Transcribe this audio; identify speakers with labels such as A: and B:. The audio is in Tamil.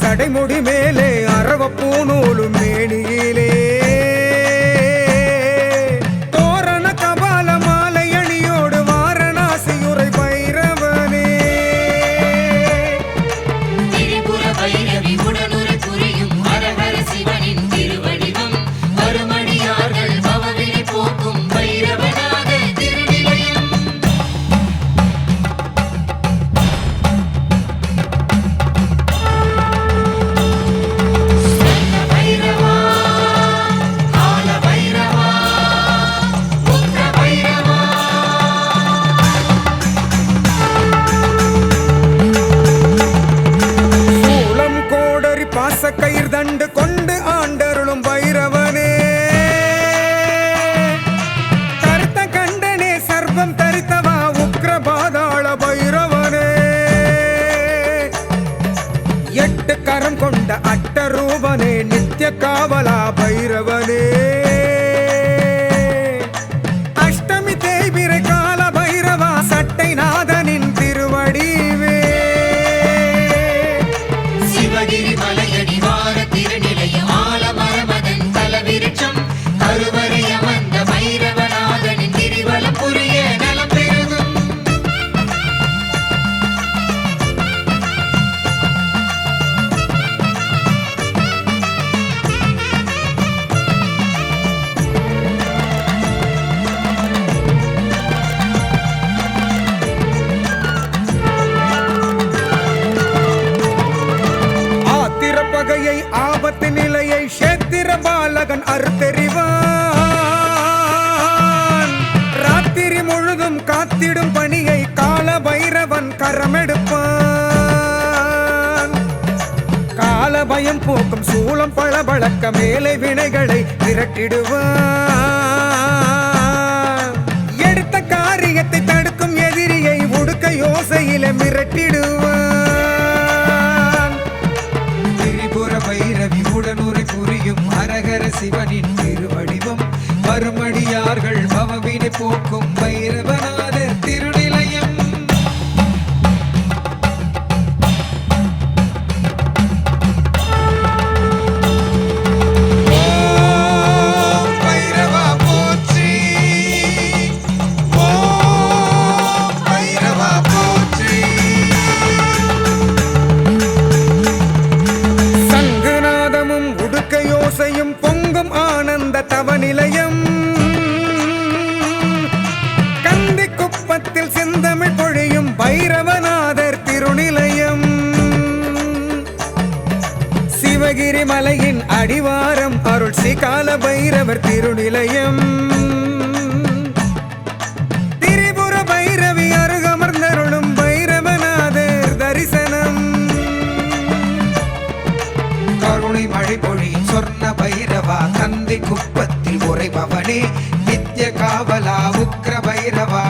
A: சடைமுடி மேலே அரவ நூலும் மேனியிலே. கோடரி கயிர் தண்டு கொண்டு ஆண்டருளும் வைரவனே கருத்த கண்டனே சர்வம் தரித்தவா உக்ர பாதாள பைரவனே. எட்டு கரம் கொண்ட அட்டரூபனே நித்திய காவலா பைரவனே. நிலை ஆபத்து நிலையை சேத்திர பாலகன் அறுத்தெறிவான். ராத்திரி முழுதும் காத்திடும் பணியை கால பைரவன் கரமெடுப்பான். கால பயம் போக்கும் சூளம் பளபளக்க மேலை வினைகளை விரட்டிடுவான்.
B: சிவனின் திருவடிவம் மறுமடியார்கள் பவவினை போக்கும்
A: பைரவநாதர் திருநிலையம். சிவகிரி மலையின் அடிவாரம் அருள் ஸ்ரீகால பைரவர் திருநிலையம். திரிபுர பைரவி அருகமர்ந்தருளும் பைரவநாதர் தரிசனம்.
B: கருணை மழை பொழி சொர்ண பைரவா கந்தி குப்பத்தில் உறைபவனே நித்ய காவலா உக்ர பைரவா